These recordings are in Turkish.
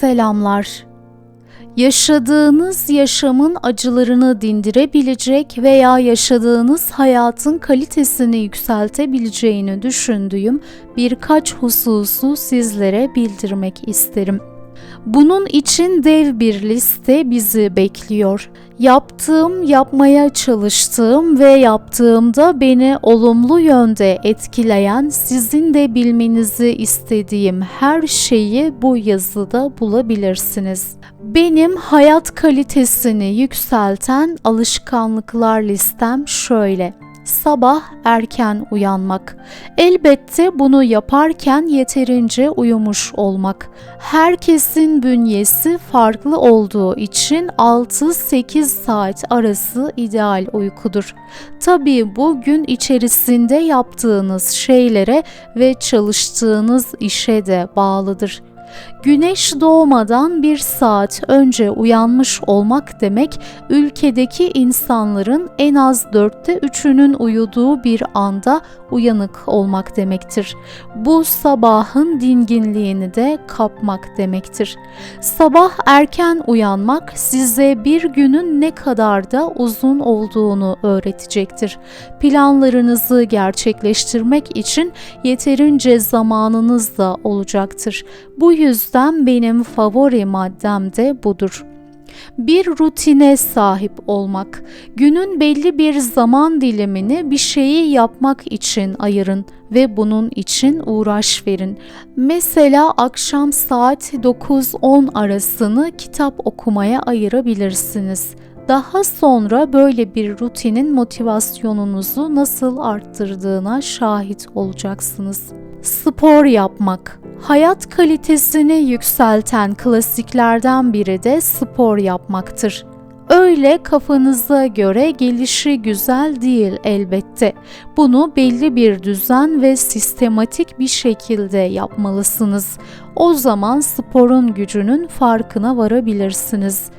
Selamlar. Yaşadığınız yaşamın acılarını dindirebilecek veya yaşadığınız hayatın kalitesini yükseltebileceğini düşündüğüm birkaç hususu sizlere bildirmek isterim. Bunun için dev bir liste bizi bekliyor. Yaptığım, yapmaya çalıştığım ve yaptığımda beni olumlu yönde etkileyen, sizin de bilmenizi istediğim her şeyi bu yazıda bulabilirsiniz. Benim hayat kalitesini yükselten alışkanlıklar listem şöyle sabah erken uyanmak. Elbette bunu yaparken yeterince uyumuş olmak. Herkesin bünyesi farklı olduğu için 6-8 saat arası ideal uykudur. Tabii bu gün içerisinde yaptığınız şeylere ve çalıştığınız işe de bağlıdır. Güneş doğmadan bir saat önce uyanmış olmak demek, ülkedeki insanların en az dörtte üçünün uyuduğu bir anda uyanık olmak demektir. Bu sabahın dinginliğini de kapmak demektir. Sabah erken uyanmak size bir günün ne kadar da uzun olduğunu öğretecektir. Planlarınızı gerçekleştirmek için yeterince zamanınız da olacaktır. Bu yüzden benim favori maddem de budur bir rutine sahip olmak. Günün belli bir zaman dilimini bir şeyi yapmak için ayırın ve bunun için uğraş verin. Mesela akşam saat 9-10 arasını kitap okumaya ayırabilirsiniz. Daha sonra böyle bir rutinin motivasyonunuzu nasıl arttırdığına şahit olacaksınız. Spor yapmak Hayat kalitesini yükselten klasiklerden biri de spor yapmaktır. Öyle kafanıza göre gelişi güzel değil elbette. Bunu belli bir düzen ve sistematik bir şekilde yapmalısınız. O zaman sporun gücünün farkına varabilirsiniz.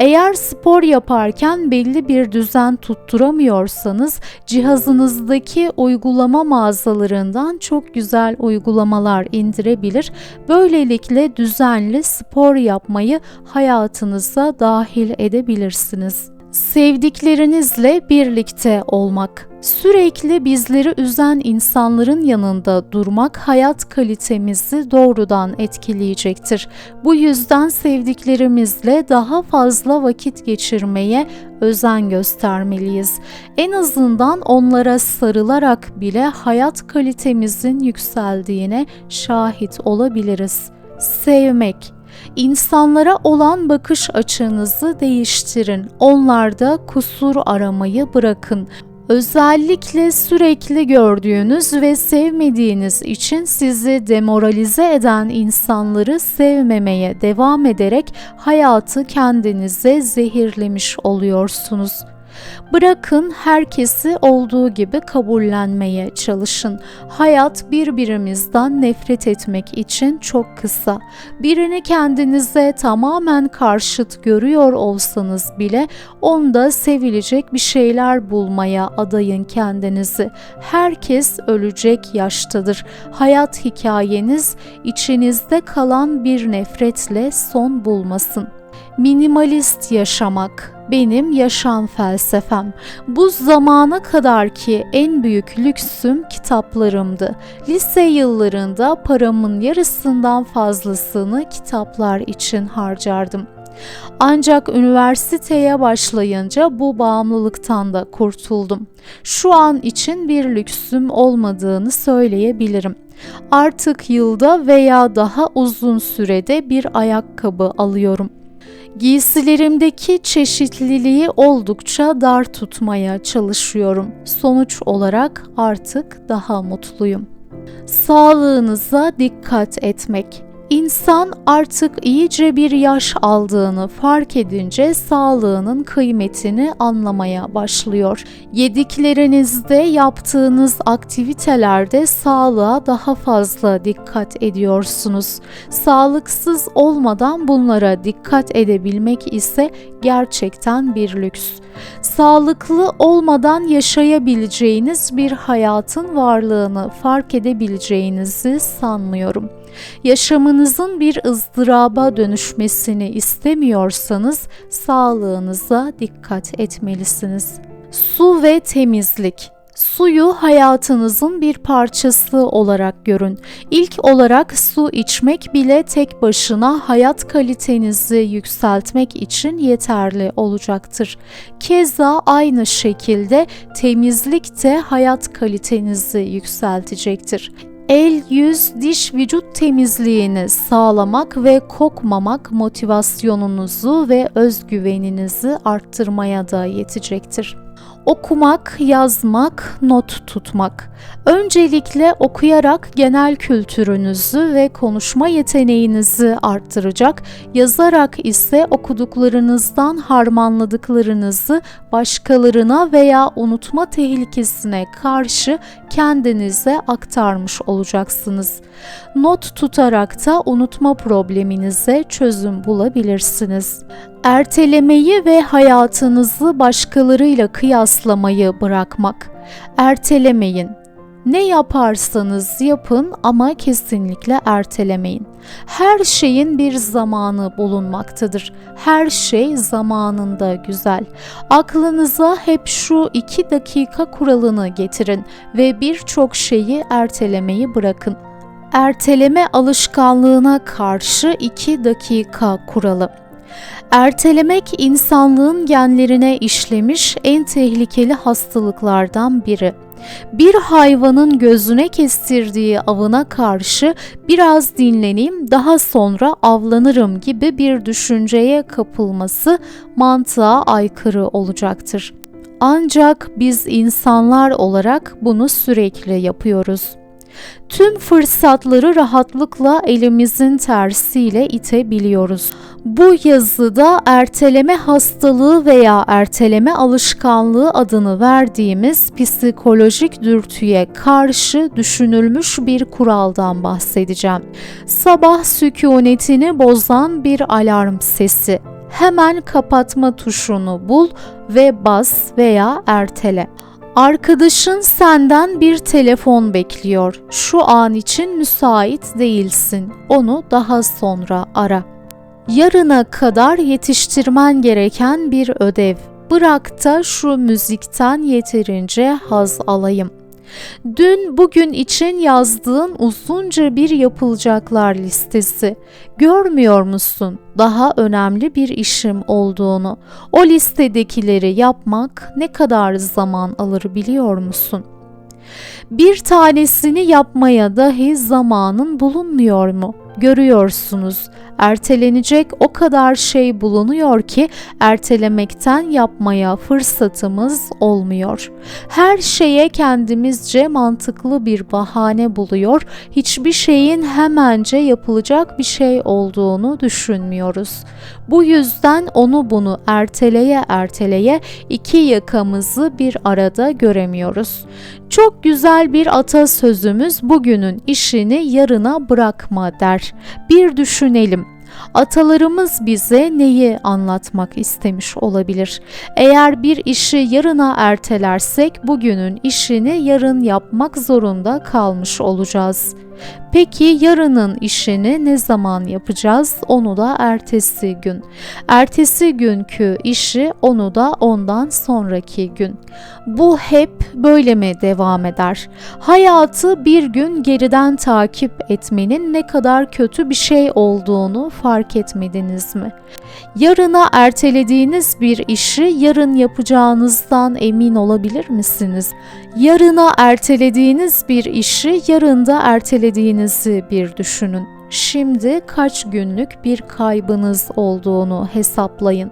Eğer spor yaparken belli bir düzen tutturamıyorsanız cihazınızdaki uygulama mağazalarından çok güzel uygulamalar indirebilir. Böylelikle düzenli spor yapmayı hayatınıza dahil edebilirsiniz. Sevdiklerinizle birlikte olmak Sürekli bizleri üzen insanların yanında durmak hayat kalitemizi doğrudan etkileyecektir. Bu yüzden sevdiklerimizle daha fazla vakit geçirmeye özen göstermeliyiz. En azından onlara sarılarak bile hayat kalitemizin yükseldiğine şahit olabiliriz. Sevmek İnsanlara olan bakış açınızı değiştirin. Onlarda kusur aramayı bırakın. Özellikle sürekli gördüğünüz ve sevmediğiniz için sizi demoralize eden insanları sevmemeye devam ederek hayatı kendinize zehirlemiş oluyorsunuz. Bırakın herkesi olduğu gibi kabullenmeye çalışın. Hayat birbirimizden nefret etmek için çok kısa. Birini kendinize tamamen karşıt görüyor olsanız bile onda sevilecek bir şeyler bulmaya adayın kendinizi. Herkes ölecek yaştadır. Hayat hikayeniz içinizde kalan bir nefretle son bulmasın. Minimalist yaşamak benim yaşam felsefem. Bu zamana kadar ki en büyük lüksüm kitaplarımdı. Lise yıllarında paramın yarısından fazlasını kitaplar için harcardım. Ancak üniversiteye başlayınca bu bağımlılıktan da kurtuldum. Şu an için bir lüksüm olmadığını söyleyebilirim. Artık yılda veya daha uzun sürede bir ayakkabı alıyorum. Giysilerimdeki çeşitliliği oldukça dar tutmaya çalışıyorum. Sonuç olarak artık daha mutluyum. Sağlığınıza dikkat etmek İnsan artık iyice bir yaş aldığını fark edince sağlığının kıymetini anlamaya başlıyor. Yediklerinizde, yaptığınız aktivitelerde sağlığa daha fazla dikkat ediyorsunuz. Sağlıksız olmadan bunlara dikkat edebilmek ise gerçekten bir lüks. Sağlıklı olmadan yaşayabileceğiniz bir hayatın varlığını fark edebileceğinizi sanmıyorum. Yaşamınızın bir ızdıraba dönüşmesini istemiyorsanız sağlığınıza dikkat etmelisiniz. Su ve temizlik Suyu hayatınızın bir parçası olarak görün. İlk olarak su içmek bile tek başına hayat kalitenizi yükseltmek için yeterli olacaktır. Keza aynı şekilde temizlik de hayat kalitenizi yükseltecektir el, yüz, diş, vücut temizliğini sağlamak ve kokmamak motivasyonunuzu ve özgüveninizi arttırmaya da yetecektir. Okumak, yazmak, not tutmak. Öncelikle okuyarak genel kültürünüzü ve konuşma yeteneğinizi arttıracak, yazarak ise okuduklarınızdan harmanladıklarınızı başkalarına veya unutma tehlikesine karşı kendinize aktarmış olacaksınız. Not tutarak da unutma probleminize çözüm bulabilirsiniz. Ertelemeyi ve hayatınızı başkalarıyla kıyaslamayı bırakmak. Ertelemeyin. Ne yaparsanız yapın ama kesinlikle ertelemeyin. Her şeyin bir zamanı bulunmaktadır. Her şey zamanında güzel. Aklınıza hep şu iki dakika kuralını getirin ve birçok şeyi ertelemeyi bırakın. Erteleme alışkanlığına karşı iki dakika kuralı. Ertelemek insanlığın genlerine işlemiş en tehlikeli hastalıklardan biri. Bir hayvanın gözüne kestirdiği avına karşı biraz dinleneyim daha sonra avlanırım gibi bir düşünceye kapılması mantığa aykırı olacaktır. Ancak biz insanlar olarak bunu sürekli yapıyoruz. Tüm fırsatları rahatlıkla elimizin tersiyle itebiliyoruz. Bu yazıda erteleme hastalığı veya erteleme alışkanlığı adını verdiğimiz psikolojik dürtüye karşı düşünülmüş bir kuraldan bahsedeceğim. Sabah sükunetini bozan bir alarm sesi. Hemen kapatma tuşunu bul ve bas veya ertele. Arkadaşın senden bir telefon bekliyor. Şu an için müsait değilsin. Onu daha sonra ara. Yarına kadar yetiştirmen gereken bir ödev. Bırak da şu müzikten yeterince haz alayım. Dün bugün için yazdığın uzunca bir yapılacaklar listesi. Görmüyor musun daha önemli bir işim olduğunu? O listedekileri yapmak ne kadar zaman alır biliyor musun? Bir tanesini yapmaya dahi zamanın bulunmuyor mu? Görüyorsunuz ertelenecek o kadar şey bulunuyor ki ertelemekten yapmaya fırsatımız olmuyor. Her şeye kendimizce mantıklı bir bahane buluyor, hiçbir şeyin hemence yapılacak bir şey olduğunu düşünmüyoruz. Bu yüzden onu bunu erteleye erteleye iki yakamızı bir arada göremiyoruz. Çok güzel bir atasözümüz bugünün işini yarına bırakma der. Bir düşünelim. Atalarımız bize neyi anlatmak istemiş olabilir? Eğer bir işi yarına ertelersek bugünün işini yarın yapmak zorunda kalmış olacağız. Peki yarının işini ne zaman yapacağız? Onu da ertesi gün. Ertesi günkü işi onu da ondan sonraki gün. Bu hep böyle mi devam eder? Hayatı bir gün geriden takip etmenin ne kadar kötü bir şey olduğunu fark etmediniz mi? Yarına ertelediğiniz bir işi yarın yapacağınızdan emin olabilir misiniz? Yarına ertelediğiniz bir işi yarında ertelediğinizi bir düşünün. Şimdi kaç günlük bir kaybınız olduğunu hesaplayın.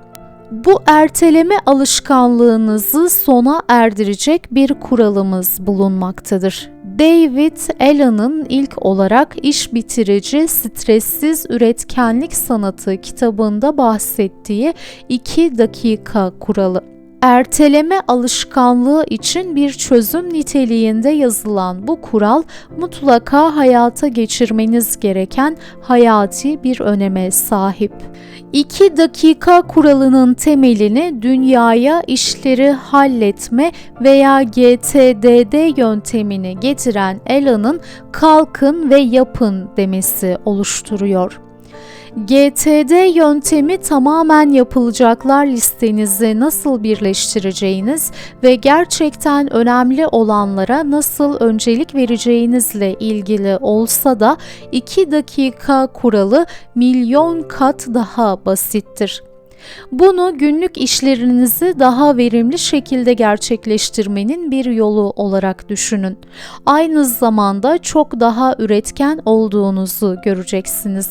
Bu erteleme alışkanlığınızı sona erdirecek bir kuralımız bulunmaktadır. David Allen'ın ilk olarak iş bitirici stressiz üretkenlik sanatı kitabında bahsettiği 2 dakika kuralı. Erteleme alışkanlığı için bir çözüm niteliğinde yazılan bu kural mutlaka hayata geçirmeniz gereken hayati bir öneme sahip. 2 dakika kuralının temelini dünyaya işleri halletme veya GTDD yöntemini getiren Alan'ın kalkın ve yapın demesi oluşturuyor. GTD yöntemi tamamen yapılacaklar listenizi nasıl birleştireceğiniz ve gerçekten önemli olanlara nasıl öncelik vereceğinizle ilgili olsa da 2 dakika kuralı milyon kat daha basittir. Bunu günlük işlerinizi daha verimli şekilde gerçekleştirmenin bir yolu olarak düşünün. Aynı zamanda çok daha üretken olduğunuzu göreceksiniz.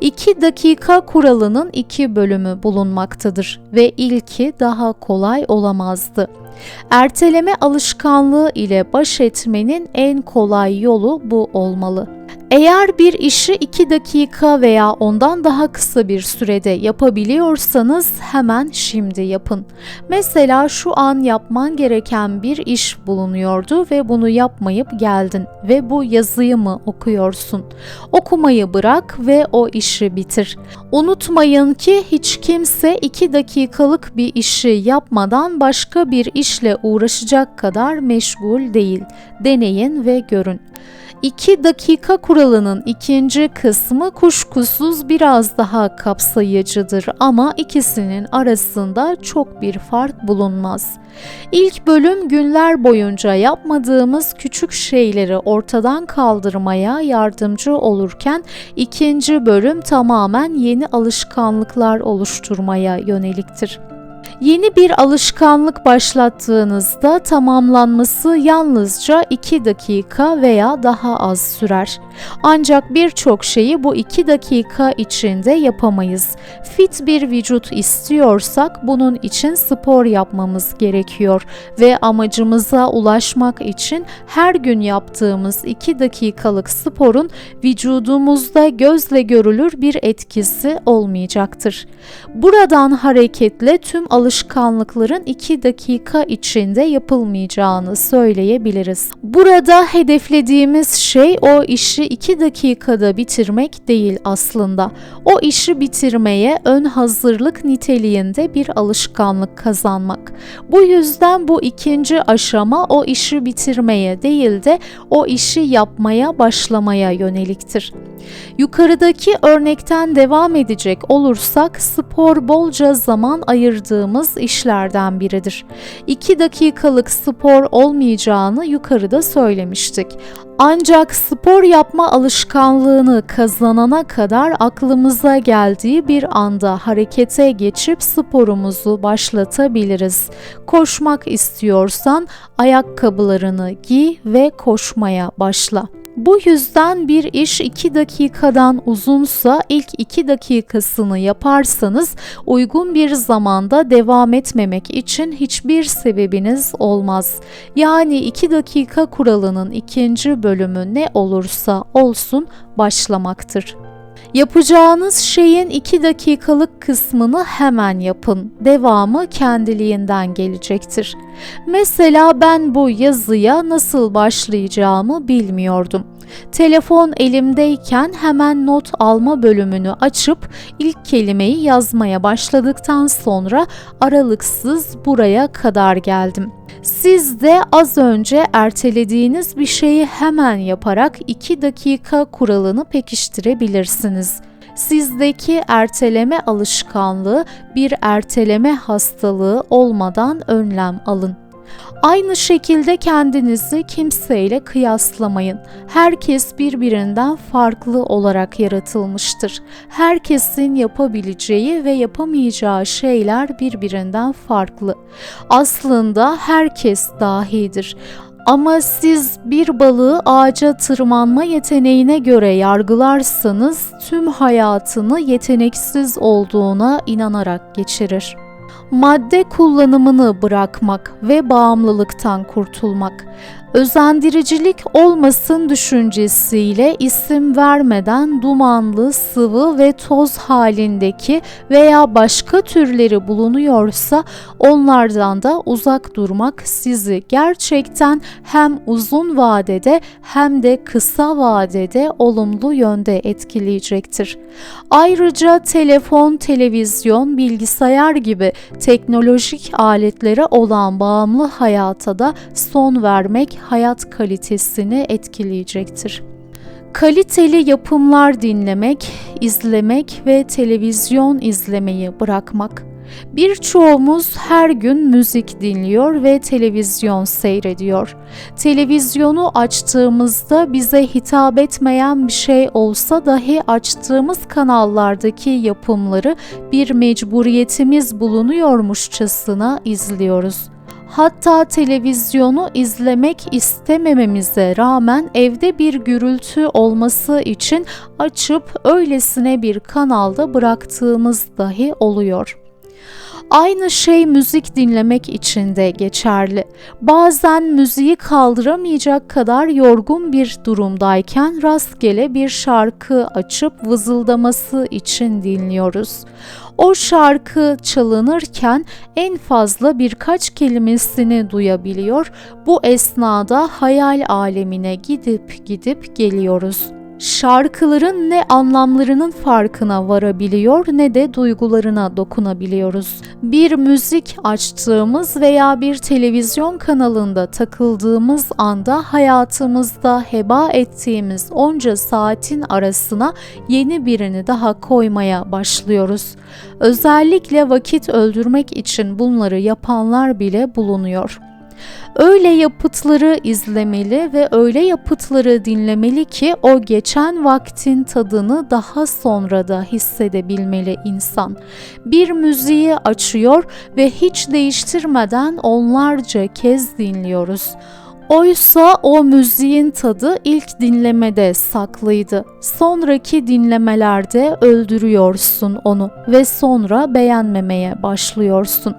2 dakika kuralının iki bölümü bulunmaktadır ve ilki daha kolay olamazdı. Erteleme alışkanlığı ile baş etmenin en kolay yolu bu olmalı. Eğer bir işi 2 dakika veya ondan daha kısa bir sürede yapabiliyorsanız hemen şimdi yapın. Mesela şu an yapman gereken bir iş bulunuyordu ve bunu yapmayıp geldin ve bu yazıyı mı okuyorsun? Okumayı bırak ve o işi bitir. Unutmayın ki hiç kimse 2 dakikalık bir işi yapmadan başka bir işle uğraşacak kadar meşgul değil. Deneyin ve görün. 2 dakika kuralının ikinci kısmı kuşkusuz biraz daha kapsayıcıdır ama ikisinin arasında çok bir fark bulunmaz. İlk bölüm günler boyunca yapmadığımız küçük şeyleri ortadan kaldırmaya yardımcı olurken ikinci bölüm tamamen yeni alışkanlıklar oluşturmaya yöneliktir. Yeni bir alışkanlık başlattığınızda tamamlanması yalnızca 2 dakika veya daha az sürer. Ancak birçok şeyi bu 2 dakika içinde yapamayız. Fit bir vücut istiyorsak bunun için spor yapmamız gerekiyor ve amacımıza ulaşmak için her gün yaptığımız 2 dakikalık sporun vücudumuzda gözle görülür bir etkisi olmayacaktır. Buradan hareketle tüm alışkanlıkların 2 dakika içinde yapılmayacağını söyleyebiliriz. Burada hedeflediğimiz şey o işi 2 dakikada bitirmek değil aslında. O işi bitirmeye ön hazırlık niteliğinde bir alışkanlık kazanmak. Bu yüzden bu ikinci aşama o işi bitirmeye değil de o işi yapmaya başlamaya yöneliktir. Yukarıdaki örnekten devam edecek olursak spor bolca zaman ayırdığımız işlerden biridir. 2 dakikalık spor olmayacağını yukarıda söylemiştik. Ancak spor yapma alışkanlığını kazanana kadar aklımıza geldiği bir anda harekete geçip sporumuzu başlatabiliriz. Koşmak istiyorsan ayakkabılarını giy ve koşmaya başla. Bu yüzden bir iş 2 dakikadan uzunsa ilk 2 dakikasını yaparsanız uygun bir zamanda devam etmemek için hiçbir sebebiniz olmaz. Yani 2 dakika kuralının ikinci bölümü ne olursa olsun başlamaktır. Yapacağınız şeyin 2 dakikalık kısmını hemen yapın. Devamı kendiliğinden gelecektir. Mesela ben bu yazıya nasıl başlayacağımı bilmiyordum. Telefon elimdeyken hemen not alma bölümünü açıp ilk kelimeyi yazmaya başladıktan sonra aralıksız buraya kadar geldim. Siz de az önce ertelediğiniz bir şeyi hemen yaparak 2 dakika kuralını pekiştirebilirsiniz. Sizdeki erteleme alışkanlığı bir erteleme hastalığı olmadan önlem alın. Aynı şekilde kendinizi kimseyle kıyaslamayın. Herkes birbirinden farklı olarak yaratılmıştır. Herkesin yapabileceği ve yapamayacağı şeyler birbirinden farklı. Aslında herkes dahidir. Ama siz bir balığı ağaca tırmanma yeteneğine göre yargılarsanız tüm hayatını yeteneksiz olduğuna inanarak geçirir madde kullanımını bırakmak ve bağımlılıktan kurtulmak. Özendiricilik olmasın düşüncesiyle isim vermeden dumanlı, sıvı ve toz halindeki veya başka türleri bulunuyorsa onlardan da uzak durmak sizi gerçekten hem uzun vadede hem de kısa vadede olumlu yönde etkileyecektir. Ayrıca telefon, televizyon, bilgisayar gibi teknolojik aletlere olan bağımlı hayata da son vermek hayat kalitesini etkileyecektir. Kaliteli yapımlar dinlemek, izlemek ve televizyon izlemeyi bırakmak. Birçoğumuz her gün müzik dinliyor ve televizyon seyrediyor. Televizyonu açtığımızda bize hitap etmeyen bir şey olsa dahi açtığımız kanallardaki yapımları bir mecburiyetimiz bulunuyormuşçasına izliyoruz. Hatta televizyonu izlemek istemememize rağmen evde bir gürültü olması için açıp öylesine bir kanalda bıraktığımız dahi oluyor. Aynı şey müzik dinlemek için de geçerli. Bazen müziği kaldıramayacak kadar yorgun bir durumdayken rastgele bir şarkı açıp vızıldaması için dinliyoruz. O şarkı çalınırken en fazla birkaç kelimesini duyabiliyor. Bu esnada hayal alemine gidip gidip geliyoruz şarkıların ne anlamlarının farkına varabiliyor ne de duygularına dokunabiliyoruz. Bir müzik açtığımız veya bir televizyon kanalında takıldığımız anda hayatımızda heba ettiğimiz onca saatin arasına yeni birini daha koymaya başlıyoruz. Özellikle vakit öldürmek için bunları yapanlar bile bulunuyor. Öyle yapıtları izlemeli ve öyle yapıtları dinlemeli ki o geçen vaktin tadını daha sonra da hissedebilmeli insan. Bir müziği açıyor ve hiç değiştirmeden onlarca kez dinliyoruz. Oysa o müziğin tadı ilk dinlemede saklıydı. Sonraki dinlemelerde öldürüyorsun onu ve sonra beğenmemeye başlıyorsun.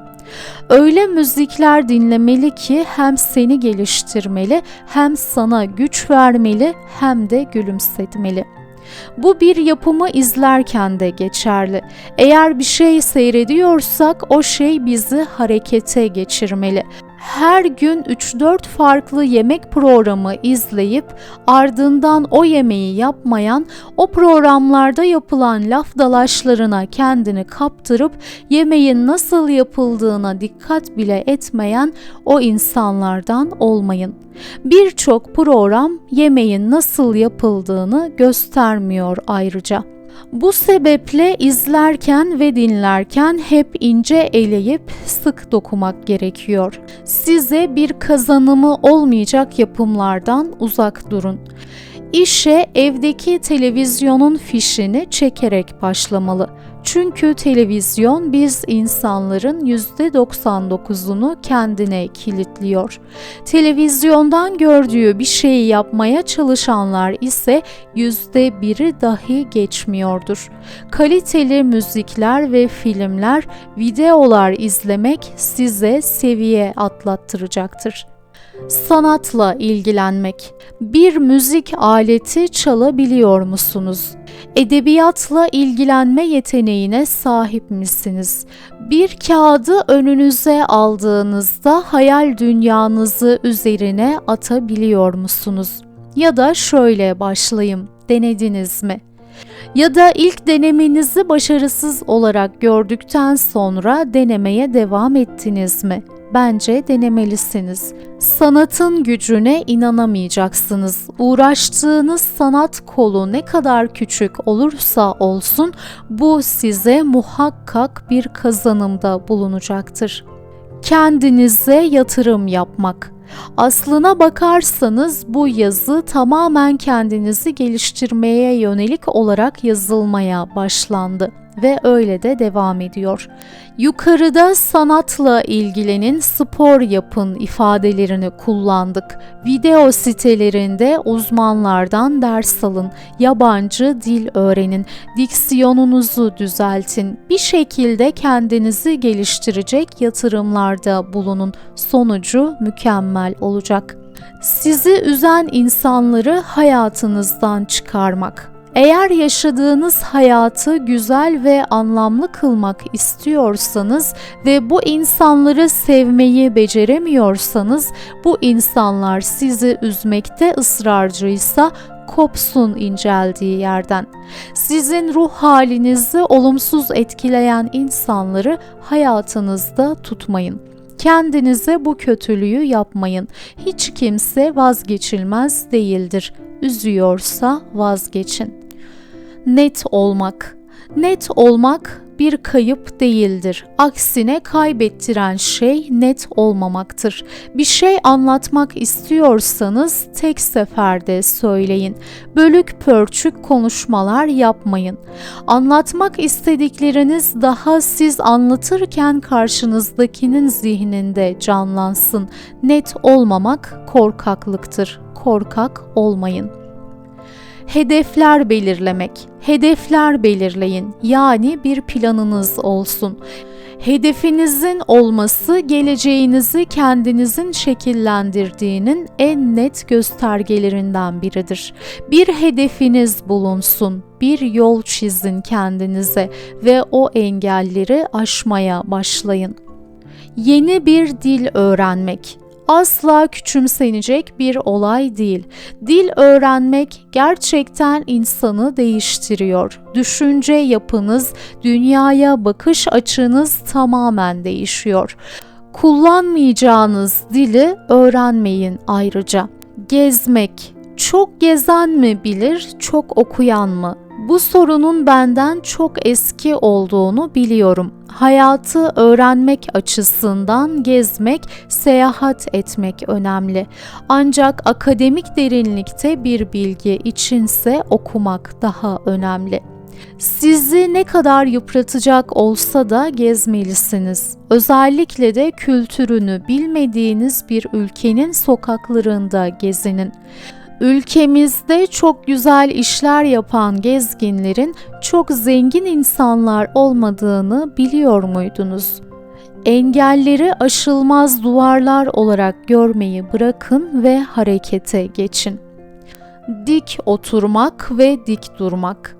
Öyle müzikler dinlemeli ki hem seni geliştirmeli, hem sana güç vermeli, hem de gülümsetmeli. Bu bir yapımı izlerken de geçerli. Eğer bir şey seyrediyorsak o şey bizi harekete geçirmeli her gün 3-4 farklı yemek programı izleyip ardından o yemeği yapmayan, o programlarda yapılan laf dalaşlarına kendini kaptırıp yemeğin nasıl yapıldığına dikkat bile etmeyen o insanlardan olmayın. Birçok program yemeğin nasıl yapıldığını göstermiyor ayrıca. Bu sebeple izlerken ve dinlerken hep ince eleyip sık dokumak gerekiyor. Size bir kazanımı olmayacak yapımlardan uzak durun. İşe evdeki televizyonun fişini çekerek başlamalı. Çünkü televizyon biz insanların %99'unu kendine kilitliyor. Televizyondan gördüğü bir şeyi yapmaya çalışanlar ise %1'i dahi geçmiyordur. Kaliteli müzikler ve filmler, videolar izlemek size seviye atlattıracaktır sanatla ilgilenmek. Bir müzik aleti çalabiliyor musunuz? Edebiyatla ilgilenme yeteneğine sahip misiniz? Bir kağıdı önünüze aldığınızda hayal dünyanızı üzerine atabiliyor musunuz? Ya da şöyle başlayayım. Denediniz mi? Ya da ilk denemenizi başarısız olarak gördükten sonra denemeye devam ettiniz mi? Bence denemelisiniz. Sanatın gücüne inanamayacaksınız. Uğraştığınız sanat kolu ne kadar küçük olursa olsun bu size muhakkak bir kazanımda bulunacaktır. Kendinize yatırım yapmak Aslına bakarsanız bu yazı tamamen kendinizi geliştirmeye yönelik olarak yazılmaya başlandı ve öyle de devam ediyor. Yukarıda sanatla ilgilenin, spor yapın ifadelerini kullandık. Video sitelerinde uzmanlardan ders alın, yabancı dil öğrenin, diksiyonunuzu düzeltin. Bir şekilde kendinizi geliştirecek yatırımlarda bulunun. Sonucu mükemmel olacak. Sizi üzen insanları hayatınızdan çıkarmak. Eğer yaşadığınız hayatı güzel ve anlamlı kılmak istiyorsanız ve bu insanları sevmeyi beceremiyorsanız, bu insanlar sizi üzmekte ısrarcıysa kopsun inceldiği yerden. Sizin ruh halinizi olumsuz etkileyen insanları hayatınızda tutmayın. Kendinize bu kötülüğü yapmayın. Hiç kimse vazgeçilmez değildir. Üzüyorsa vazgeçin. Net olmak. Net olmak bir kayıp değildir. Aksine kaybettiren şey net olmamaktır. Bir şey anlatmak istiyorsanız tek seferde söyleyin. Bölük pörçük konuşmalar yapmayın. Anlatmak istedikleriniz daha siz anlatırken karşınızdakinin zihninde canlansın. Net olmamak korkaklıktır. Korkak olmayın. Hedefler belirlemek. Hedefler belirleyin. Yani bir planınız olsun. Hedefinizin olması geleceğinizi kendinizin şekillendirdiğinin en net göstergelerinden biridir. Bir hedefiniz bulunsun, bir yol çizin kendinize ve o engelleri aşmaya başlayın. Yeni bir dil öğrenmek asla küçümsenecek bir olay değil. Dil öğrenmek gerçekten insanı değiştiriyor. Düşünce yapınız, dünyaya bakış açınız tamamen değişiyor. Kullanmayacağınız dili öğrenmeyin ayrıca. Gezmek, çok gezen mi bilir, çok okuyan mı? Bu sorunun benden çok eski olduğunu biliyorum. Hayatı öğrenmek açısından gezmek, seyahat etmek önemli. Ancak akademik derinlikte bir bilgi içinse okumak daha önemli. Sizi ne kadar yıpratacak olsa da gezmelisiniz. Özellikle de kültürünü bilmediğiniz bir ülkenin sokaklarında gezinin. Ülkemizde çok güzel işler yapan gezginlerin çok zengin insanlar olmadığını biliyor muydunuz? Engelleri aşılmaz duvarlar olarak görmeyi bırakın ve harekete geçin. Dik oturmak ve dik durmak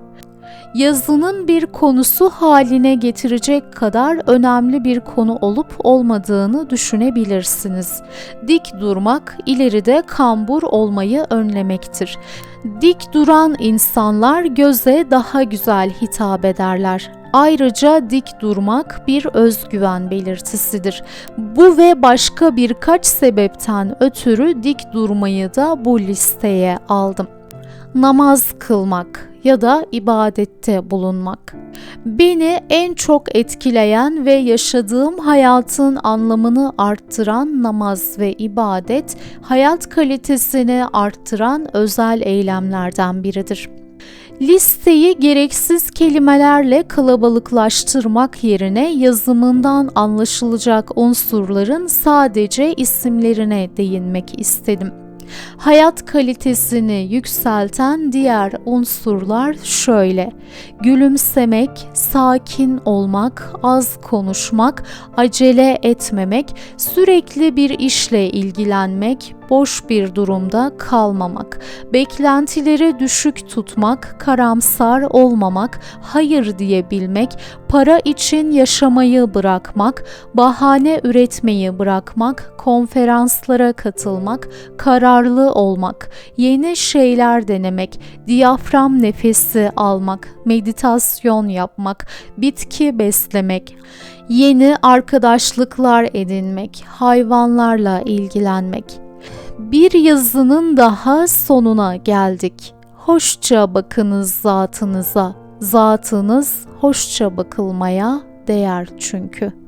yazının bir konusu haline getirecek kadar önemli bir konu olup olmadığını düşünebilirsiniz. Dik durmak ileride kambur olmayı önlemektir. Dik duran insanlar göze daha güzel hitap ederler. Ayrıca dik durmak bir özgüven belirtisidir. Bu ve başka birkaç sebepten ötürü dik durmayı da bu listeye aldım. Namaz kılmak ya da ibadette bulunmak. Beni en çok etkileyen ve yaşadığım hayatın anlamını arttıran namaz ve ibadet, hayat kalitesini arttıran özel eylemlerden biridir. Listeyi gereksiz kelimelerle kalabalıklaştırmak yerine yazımından anlaşılacak unsurların sadece isimlerine değinmek istedim. Hayat kalitesini yükselten diğer unsurlar şöyle. Gülümsemek, sakin olmak, az konuşmak, acele etmemek, sürekli bir işle ilgilenmek, boş bir durumda kalmamak, beklentileri düşük tutmak, karamsar olmamak, hayır diyebilmek, para için yaşamayı bırakmak, bahane üretmeyi bırakmak, konferanslara katılmak, kararlı olmak, yeni şeyler denemek, diyafram nefesi almak, meditasyon yapmak, bitki beslemek, yeni arkadaşlıklar edinmek, hayvanlarla ilgilenmek, bir yazının daha sonuna geldik. Hoşça bakınız zatınıza. Zatınız hoşça bakılmaya değer çünkü.